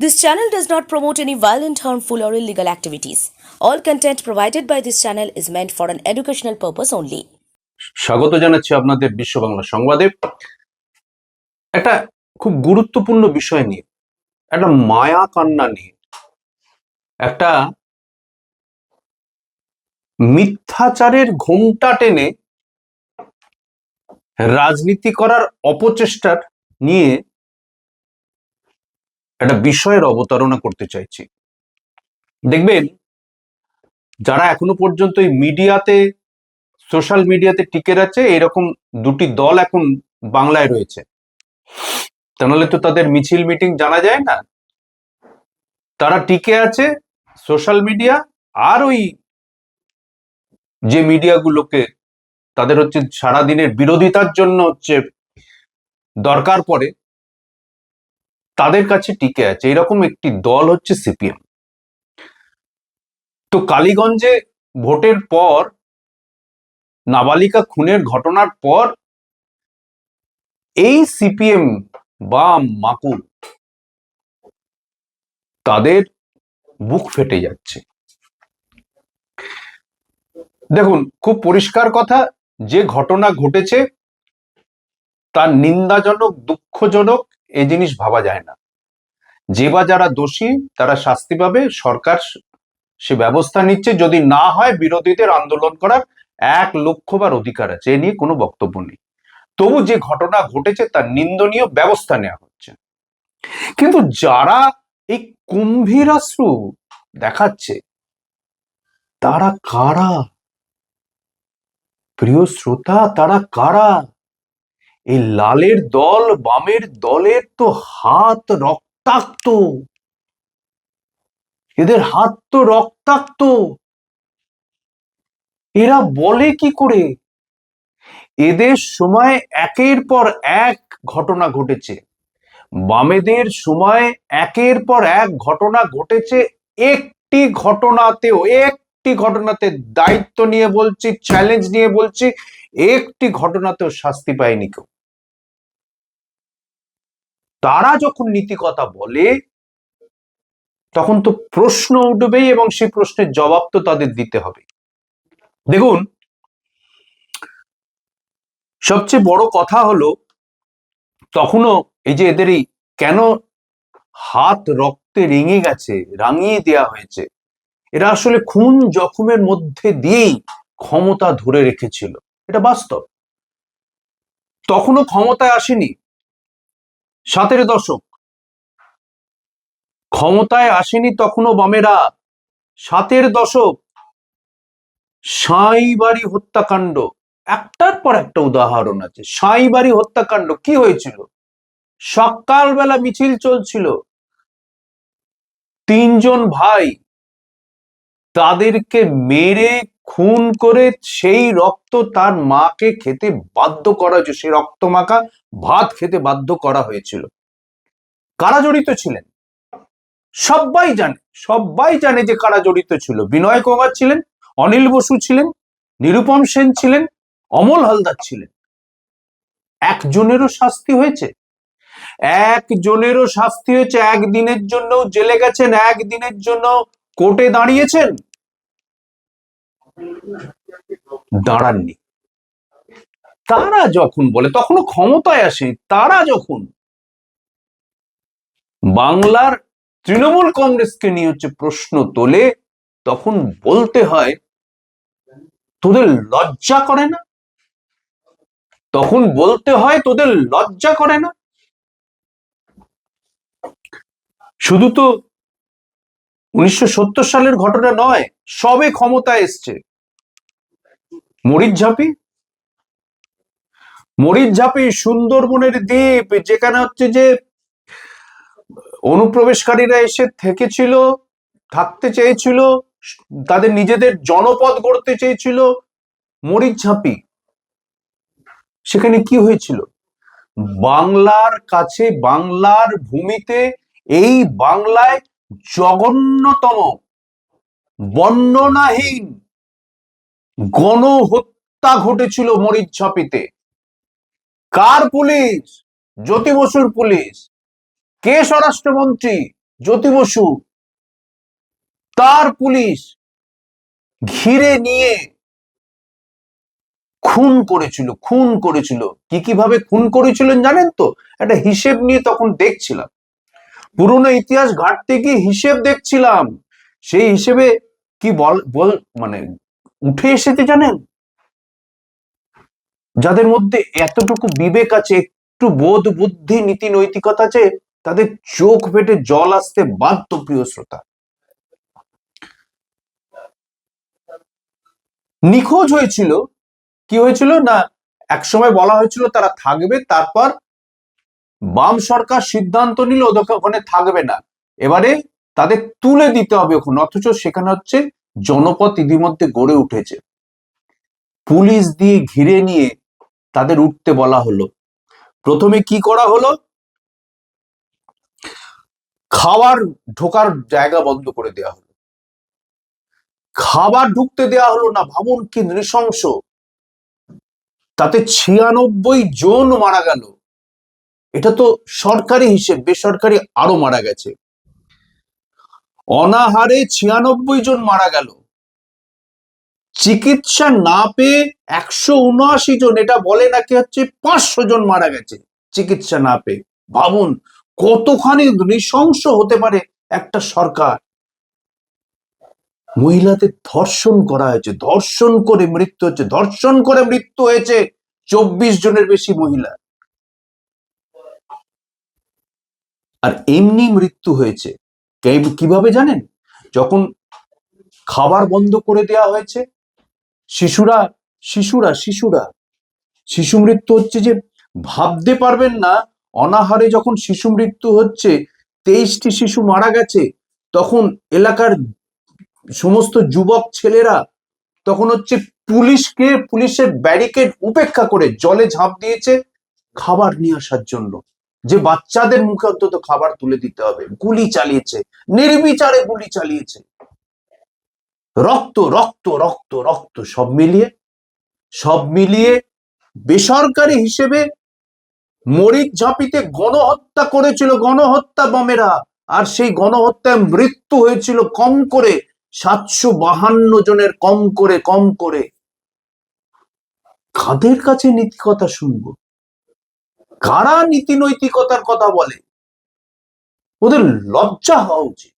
This channel does not promote any violent, harmful, or illegal activities. All content provided by this channel is meant for an educational purpose only. স্বাগত জানাচ্ছি আপনাদের বিশ্ব বাংলা সংবাদে একটা খুব গুরুত্বপূর্ণ বিষয় নিয়ে একটা মায়া কান্না নিয়ে একটা মিথ্যাচারের ঘোমটা টেনে রাজনীতি করার অপচেষ্টার নিয়ে একটা বিষয়ের অবতারণা করতে চাইছি। দেখবেন, যারা এখনও পর্যন্ত এই মিডিয়াতে, সোশ্যাল মিডিয়াতে টিকে আছে এরকম দুটি দল এখন বাংলায় রয়েছে। তাহলে তো তাদের মিছিল, মিটিং জানা যায় না। তারা টিকে আছে সোশ্যাল মিডিয়া আর ওই যে মিডিয়াগুলোকে, তাদের হচ্ছে সারাদিনের বিরোধিতার জন্য হচ্ছে দরকার পড়ে তাদের কাছে টিকে আছে। এরকম একটি দল হচ্ছে সিপিএম। তো কালীগঞ্জে ভোটের পর, নাবালিকা খুনের ঘটনার পর, এই সিপিএম বা মাকু তাদের বুক ফেটে যাচ্ছে। দেখুন, খুব পরিষ্কার কথা, যে ঘটনা ঘটেছে, তার নিন্দাজনক, দুঃখজনক এই জিনিস ভাবা যায় না। যে বা যারা দোষী, তারা শাস্তি পাবে, সরকার সে ব্যবস্থা নিচ্ছে। যদি না হয়, বিরোধীদের আন্দোলন করার এক লক্ষবার অধিকার আছে। এ নিয়ে কোনো বক্তব্য নেই। তবু যে ঘটনা ঘটেছে, তার নিন্দনীয় ব্যবস্থা নেওয়া হচ্ছে। কিন্তু যারা এই কুম্ভীরাশ্রু দেখাচ্ছে, তারা কারা? প্রিয় শ্রোতা, তারা কারা? এই লালের দল, বামের দলের তো হাত রক্তাক্ত। এদের হাত তো রক্তাক্ত। এরা বলে কি করে? এদের সময় একের পর এক ঘটনা ঘটেছে। বামেদের সময় একের পর এক ঘটনা ঘটেছে। একটি ঘটনাতেও, একটি ঘটনাতে দায়িত্ব নিয়ে বলছি চ্যালেঞ্জ নিয়ে বলছি একটি ঘটনাতেও শাস্তি পায়নি কেউ। তারা যখন নীতি কথা বলে, তখন তো প্রশ্ন উঠবেই এবং সেই প্রশ্নের জবাব তো তাদের দিতে হবে। দেখুন, সবচেয়ে বড় কথা হলো, তখনও এই যে এদের এই কেন হাত রক্তে রেঙে গেছে, রাঙিয়ে দেয়া হয়েছে, এরা আসলে খুন জখমের মধ্যে দিয়েই ক্ষমতা ধরে রেখেছিল। এটা বাস্তব। তখনও ক্ষমতায় আসেনি। সাতের দশক। ক্ষমতায় আসেনি তখনও বামেরা। সাতের দশক। সাঁইবাড়ি হত্যাকাণ্ড। একটার পর একটা উদাহরণ আছে। সাঁইবাড়ি হত্যাকাণ্ড কি হয়েছিল? সকালবেলা মিছিল চলছিল। তিনজন ভাই তাদেরকে মেরে খুন করে সেই রক্ত তার মাকে খেতে বাধ্য করা হয়েছে। সেই রক্ত মাখা ভাত খেতে বাধ্য করা হয়েছিল। কারা জড়িত ছিলেন? সবাই জানে সবাই জানে যে কারা জড়িত ছিল। বিনয় কুমার ছিলেন, অনিল বসু ছিলেন, নিরুপম সেন ছিলেন, অমল হালদার ছিলেন। একজনেরও শাস্তি হয়েছে। একজনেরও শাস্তি হয়েছে। একদিনের জন্য জেলে গেছেন, একদিনের জন্য কোর্টে দাঁড়িয়েছেন। দাঁড়াননি। তারা যখন বলে, তখনও ক্ষমতায় আসে, তারা যখন বাংলার তৃণমূল কংগ্রেসকে নিয়ে হচ্ছে প্রশ্ন তোলে, তখন বলতে হয়, তোদের লজ্জা করে না? তখন বলতে হয়, তোদের লজ্জা করে না? শুধু তো উনিশশো সত্তর সালের ঘটনা নয়, সবে ক্ষমতায় এসছে। মরিচ ঝাঁপি? মরিচ ঝাঁপি সুন্দরবনের দ্বীপ, যেখানে হচ্ছে যে অনুপ্রবেশকারীরা এসে থেকেছিল, থাকতে চেয়েছিল, তাদের নিজেদের জনপদ গড়তে চেয়েছিল। মরিচ ঝাঁপি, সেখানে কি হয়েছিল? বাংলার কাছে, বাংলার ভূমিতে এই বাংলায় জঘন্যতম, বর্ণনাহীন গণহত্যা ঘটেছিল মরিচ কার পুলিশ? জ্যোতি বসুর পুলিশ। কে স্বরাষ্ট্রমন্ত্রী? জ্যোতি বসু। তার পুলিশ ঘিরে নিয়ে খুন করেছিল খুন করেছিল। কি কীভাবে খুন করেছিলেন জানেন তো? একটা হিসেব নিয়ে তখন দেখছিলাম। পুরনো ইতিহাস ঘাটতে গিয়ে হিসেব দেখছিলাম। সেই হিসেবে কি বল মানে উঠে এসেছে জানেন? যাদের মধ্যে এতটুকু বিবেক আছে, একটু বোধ, বুদ্ধি, নীতি, নৈতিকতা আছে, তাদের চোখ ফেটে জল আসতে বাধ্য প্রিয় শ্রোতা। নিখোঁজ হয়েছিল। কি হয়েছিল? না, একসময় বলা হয়েছিল তারা থাকবে, তারপর বাম সরকার সিদ্ধান্ত নিল ওখানে থাকবে না। এবারে তাদের তুলে দিতে হবে ওখানে, অথচ সেখানে হচ্ছে জনপদ ইতিমধ্যে গড়ে উঠেছে। পুলিশ দিয়ে ঘিরে নিয়ে তাদের উঠতে বলা হলো। প্রথমে কি করা হলো? খাবার ঢোকার জায়গা বন্ধ করে দেওয়া হলো। খাবার ঢুকতে দেওয়া হলো না, ভাবুন কি নৃশংস। তাতে ছিয়ানব্বই জন মারা গেল। এটা তো সরকারি হিসেব, বেসরকারি আরও মারা গেছে। অনাহারে ছিয়ানব্বই জন মারা গেল। চিকিৎসা না পেয়ে একশো উনআশি জন, এটা বলে নাকি হচ্ছে পাঁচশো জন মারা গেছে চিকিৎসা না পেয়ে। ভাবুন, কতখানি নৃশংস হতে পারে একটা সরকার। মহিলাদের ধর্ষণ করা হয়েছে, ধর্ষণ করে মৃত্যু হচ্ছে, ধর্ষণ করে মৃত্যু হয়েছে চব্বিশ জনের বেশি মহিলা। আর এমনি মৃত্যু হয়েছে। কীভাবে জানেন? যখন খাবার বন্ধ করে দেওয়া হয়েছে, শিশুরা শিশুরা শিশুরা, শিশু মৃত্যু হচ্ছে যে ভাবতে পারবেন না, অনাহারে যখন শিশু মৃত্যু হচ্ছে, তেইশটি শিশু মারা গেছে, তখন এলাকার সমস্ত যুবক ছেলেরা তখন হচ্ছে পুলিশকে, পুলিশের ব্যারিকেড উপেক্ষা করে জলে ঝাঁপ দিয়েছে, খাবার নিয়ে আসার জন্য। যে বাচ্চাদের মুখে অন্তত খাবার তুলে দিতে হবে। গুলি চালিয়েছে, নির্বিচারে গুলি চালিয়েছে। রক্ত রক্ত রক্ত রক্ত সব মিলিয়ে সব মিলিয়ে বেসরকারি হিসেবে মরিচ ঝাঁপিতে গণহত্যা করেছিল, গণহত্যা বামেরা। আর সেই গণহত্যায় মৃত্যু হয়েছিল কম করে, সাতশো বাহান্ন জনের কম করে কম করে। কাদের কাছে নীতি কথা শুনব? কারা নীতি নৈতিকতার কথা বলে? ওদের লজ্জা হওয়া উচিত।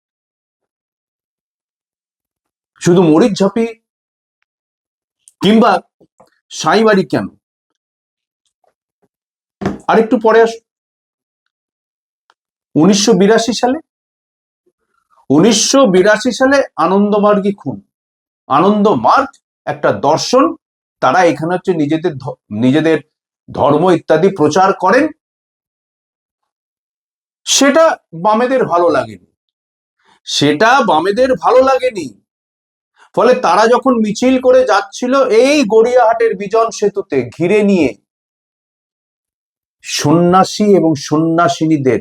শুধু মরিচ ঝাঁপি? কিংবা সাইবাড়ি কেন? আরেকটু পরে আস উনিশশো বিরাশি সালে? উনিশশো বিরাশি সালে আনন্দমার্গী খুন। আনন্দমার্গ একটা দর্শন। তারা এখানে হচ্ছে নিজেদের নিজেদের ধর্ম ইত্যাদি প্রচার করেন, সেটা বামেদের ভালো লাগেনি। সেটা বামেদের ভালো লাগেনি। ফলে তারা যখন মিছিল করে যাচ্ছিল, এই গড়িয়াহাটের বিজন সেতুতে ঘিরে নিয়ে সন্ন্যাসী এবং সন্ন্যাসিনীদের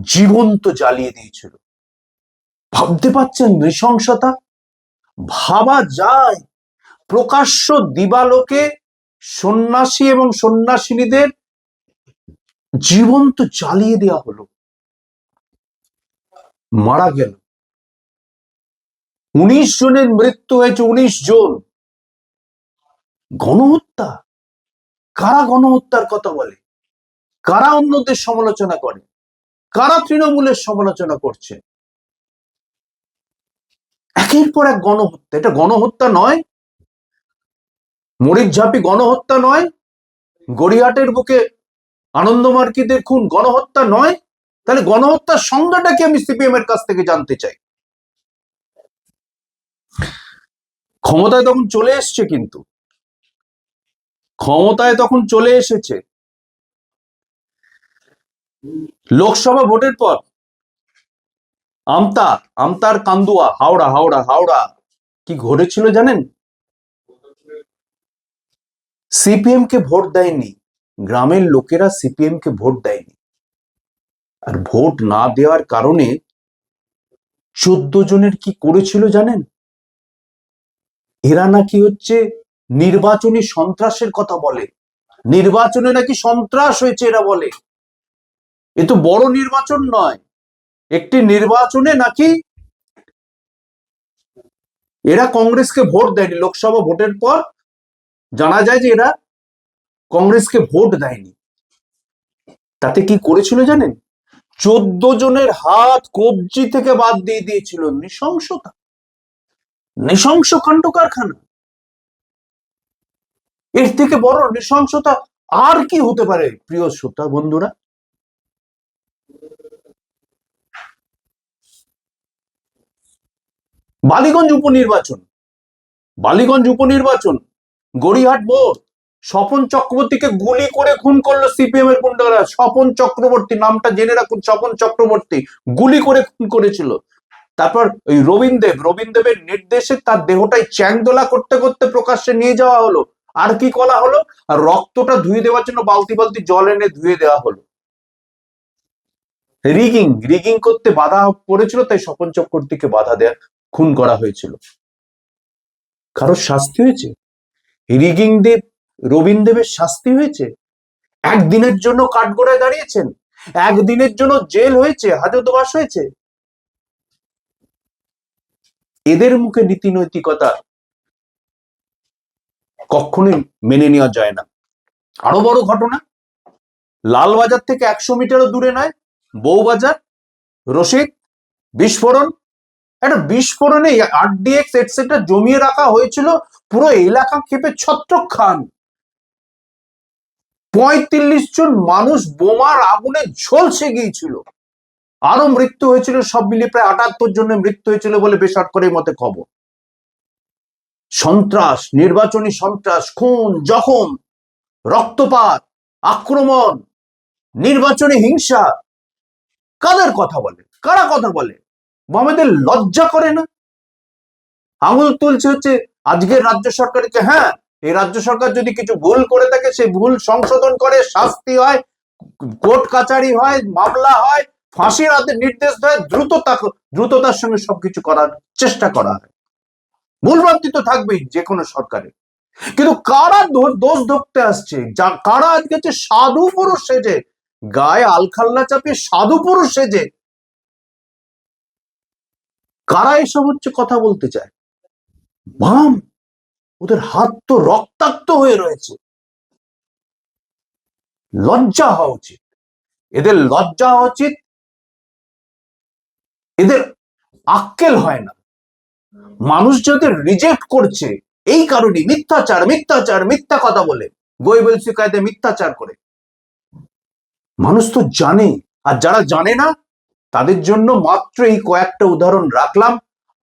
জীবন্ত জ্বালিয়ে দিয়েছিল। ভাবতে পাচ্ছেন নৃশংসতা? ভাবা যায়। প্রকাশ্য দিবালোকে সন্ন্যাসী এবং সন্ন্যাসিনীদের জীবন্ত জ্বালিয়ে দেওয়া হলো। মারা গেল। উনিশ জনের মৃত্যু হয়েছে, উনিশ জন। গণহত্যা? কারা গণহত্যার কথা বলে? কারা অন্যদের সমালোচনা করে? কারা তৃণমূলের সমালোচনা করছে? একের পর এক গণহত্যা। এটা গণহত্যা নয় মরিচ ঝাঁপি গণহত্যা নয়, গড়িয়াটের বুকে আনন্দমার্কিদের খুন গণহত্যা নয়, তাহলে গণহত্যার সংজ্ঞাটা কি আমি সিপিএম এর কাছ থেকে জানতে চাই? ক্ষমতায় তখন চলে এসছে কিন্তু। ক্ষমতায় তখন চলে এসেছে। লোকসভা ভোটের পর আমতা আমতার কান্দুয়া, হাওড়া হাওড়া হাওড়া, কি ঘটেছিল জানেন? সিপিএম কে ভোট দেয়নি, গ্রামের লোকেরা সিপিএম কে ভোট দেয়নি। আর ভোট না দেওয়ার কারণে চোদ্দ জনের কি করেছিল জানেন? এরা নাকি হচ্ছে নির্বাচনী সন্ত্রাসের কথা বলে। নির্বাচনে নাকি সন্ত্রাস হয়েছে এরা বলে। এ তো বড় নির্বাচন নয়। একটি নির্বাচনে নাকি এরা কংগ্রেসকে ভোট দেয়নি, লোকসভা ভোটের পর জানা যায় যে এরা কংগ্রেসকে ভোট দেয়নি। তাতে কি করেছিল জানেন? চোদ্দ জনের হাত কবজি থেকে বাদ দিয়ে দিয়েছিল নৃশংসতা। নৃশংস কাণ্ড কারখানা এর থেকে বড় নৃশংসতা আর কি হতে পারে, প্রিয় শ্রোতা বন্ধুরা? বালিগঞ্জ উপনির্বাচন। বালিগঞ্জ উপনির্বাচন গড়িহাট বোর্ড, স্বপন চক্রবর্তীকে গুলি করে খুন করল সিপিএম এর গুন্ডারা। স্বপন চক্রবর্তী, নামটা জেনে রাখুন, স্বপন চক্রবর্তী গুলি করে খুন করেছিল। তারপর ওই রবীন্দেব, রবীন্দেবের নির্দেশে তার দেহটাই চ্যাংদোলা করতে করতে প্রকাশ্যে নিয়ে যাওয়া হলো। আর কি করা হলো? আর রক্তটা ধুয়ে দেওয়ার জন্য বালতি বালতি জল এনে ধুয়ে দেওয়া হলো। রিগিং রিগিং করতে বাধা পড়েছিল, তাই স্বপন চক্রবর্তীকে বাধা দেয়া খুন করা হয়েছিল। কারোর শাস্তি হয়েছে? রিগিং দেব রবীন্দ্রদেবের শাস্তি হয়েছে? একদিনের জন্য কাঠগোড়ায় দাঁড়িয়েছেন? একদিনের জন্য জেল হয়েছে? হাজতবাস হয়েছে? এদের মুখে নীতি নৈতিকতা কখনোই মেনে নেওয়া যায় না। আরও বড় ঘটনা, লালবাজার থেকে একশো মিটারও দূরে নয়, বউবাজার, রশিদ, বিস্ফোরণ একটা বিস্ফোরণে আরডিএক্স এটসেট্রা জমিয়ে রাখা হয়েছিল পুরো এলাকা খেপে ছত্রক খান। পঁয়তাল্লিশ জন মানুষ বোমার আগুনে ঝলসে গিয়েছিল। আরও মৃত্যু হয়েছিল, সব মিলিয়ে প্রায় আটাত্তর জনের মৃত্যু হয়েছিল বলে বেসরকারি মতে খবর। সন্ত্রাস, নির্বাচনী সন্ত্রাস, খুন, জখম, রক্তপাত, আক্রমণ, নির্বাচনী হিংসা, কাদের কথা বলে? কারা কথা বলে? আমাদের লজ্জা করে না? আঙুল তুলছে হচ্ছে আজকের রাজ্য সরকারকে হ্যাঁ এই রাজ্য সরকার যদি কিছু ভুল করে থাকে, সেই ভুল সংশোধন করে, শাস্তি হয়, কোর্ট কাচারি হয়, মামলা হয়, ফাঁসির হাতে নির্দেশ দেয়, দ্রুততা দ্রুততার সঙ্গে সবকিছু করার চেষ্টা করা হয়। ভুলভ্রান্তি তো থাকবেই যে কোনো সরকারে কিন্তু কারা দোষ ধরতে আসছে? যা, কারা আজকে সাধু পুরুষ সেজে, গায়ে আলখাল্লা চাপিয়ে সাধু পুরুষ সেজে কারা এসব হচ্ছে কথা বলতে চায়? বাম, ওদের হাত তো রক্তাক্ত হয়ে রয়েছে। লজ্জা হওয়া উচিত। এদের লজ্জা হওয়া উচিত, এদের আক্কেল হয় না। মানুষ যাদের রিজেক্ট করছে, এই কারণে মিথ্যাচার মিথ্যাচার, মিথ্যা কথা বলে গোয়েবেল শিকায়তে মিথ্যাচার করে। মানুষ তো জানে, আর যারা জানে না তাদের জন্য মাত্র এই কয়েকটা উদাহরণ রাখলাম।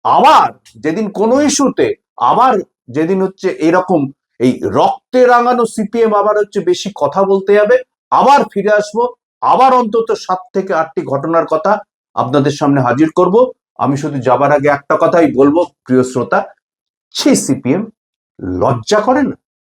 আবার যেদিন কোনো ইস্যুতে, আবার যেদিন হচ্ছে এরকম এই রক্তে রাঙানো সিপিএম আবার হচ্ছে বেশি কথা বলতে যাবে, আবার ফিরে আসব, আবার অন্তত সাত থেকে আটটি ঘটনার কথা আপনাদের সামনে হাজির করব। আমি শুধু যাবার আগে একটা কথাই বলব, প্রিয় শ্রোতা সে সিপিএম লজ্জা করে না?